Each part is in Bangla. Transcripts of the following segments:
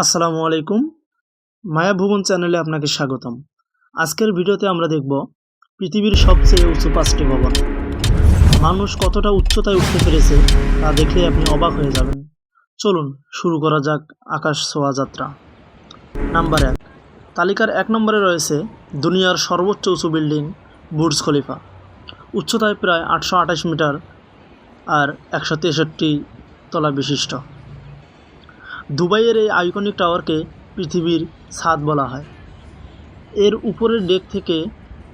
আসসালামু আলাইকুম। মায়া ভুবন চ্যানেলে আপনাকে স্বাগতম। আজকের ভিডিওতে আমরা দেখব পৃথিবীর সবচেয়ে উঁচু পাঁচটি ভবন। মানুষ কতটা উচ্চতায় উঠতে পেরেছে তা দেখলে আপনি অবাক হয়ে যাবেন। চলুন শুরু করা যাক আকাশ ছোঁয়া যাত্রা। নাম্বার এক, তালিকার এক নম্বরে রয়েছে দুনিয়ার সর্বোচ্চ উঁচু বিল্ডিং বুর্জ খলিফা। উচ্চতায় প্রায় আটশো আঠাশ মিটার আর একশো তেষট্টি তলা বিশিষ্ট। দুবাইয়ের এই আইকনিক টাওয়ারকে পৃথিবীর ছাদ বলা হয়। এর উপরের ডেক থেকে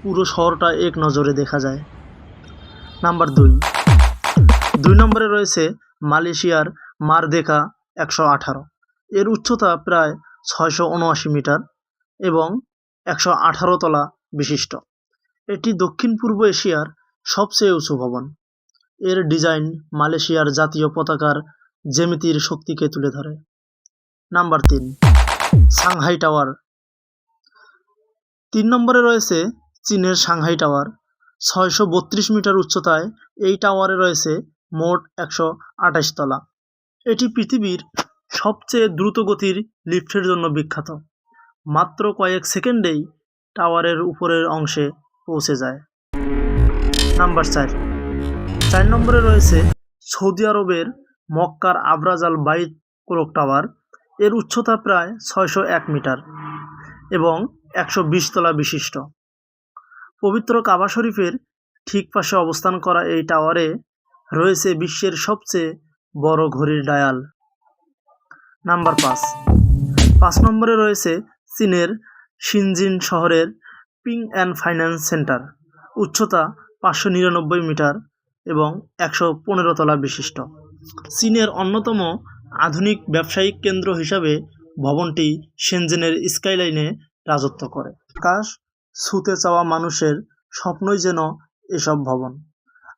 পুরো শহরটা এক নজরে দেখা যায়। নাম্বার দুই। দুই নম্বরে রয়েছে মালয়েশিয়ার মারদেকা একশো আঠারো। এর উচ্চতা প্রায় ছয়শো উনআশি মিটার এবং একশো আঠারো তলা বিশিষ্ট। এটি দক্ষিণ পূর্ব এশিয়ার সবচেয়ে উঁচু ভবন। এর ডিজাইন মালয়েশিয়ার জাতীয় পতাকার জ্যামিতির শক্তিকে তুলে ধরে। নাম্বার তিন, সাংহাই টাওয়ার। তিন নম্বরে রয়েছে চীনের সাংহাই টাওয়ার। ছয়শো বত্রিশ মিটার উচ্চতায় এই টাওয়ারে রয়েছে মোট একশো আঠাশ তলা। এটি পৃথিবীর সবচেয়ে দ্রুতগতির লিফটের জন্য বিখ্যাত। মাত্র কয়েক সেকেন্ডেই টাওয়ারের উপরের অংশে পৌঁছে যায়। নাম্বার চার চার নম্বরে রয়েছে সৌদি আরবের মক্কার আবরাজ আল বাইত ক্লক টাওয়ার। এর উচ্চতা প্রায় ছয়শো এক মিটার এবং একশো বিশ তলা বিশিষ্ট। পবিত্র কাবা শরীফের ঠিক পাশে অবস্থান করা এই টাওয়ারে রয়েছে বিশ্বের সবচেয়ে বড় ঘড়ির ডায়াল। নাম্বার পাঁচ। পাঁচ নম্বরে রয়েছে চীনের সিনজিন শহরের পিং অ্যান্ড ফাইন্যান্স সেন্টার। উচ্চতা পাঁচশো নিরানব্বই মিটার এবং একশো পনেরো তলা বিশিষ্ট। চীনের অন্যতম আধুনিক ব্যবসায়িক কেন্দ্র হিসাবে ভবনটি সেনজেনের স্কাইলাইনে রাজত্ব করে। আকাশ ছুতে চাওয়া মানুষের স্বপ্নই যেন এসব ভবন।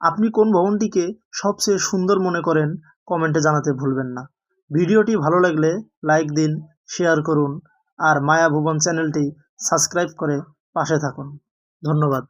আপনি কোন ভবনটিকে সবচেয়ে সুন্দর মনে করেন কমেন্টে জানাতে ভুলবেন না। ভিডিওটি ভালো লাগলে লাইক দিন, শেয়ার করুন আর মায়া ভুবন চ্যানেলটি সাবস্ক্রাইব করে পাশে থাকুন। ধন্যবাদ।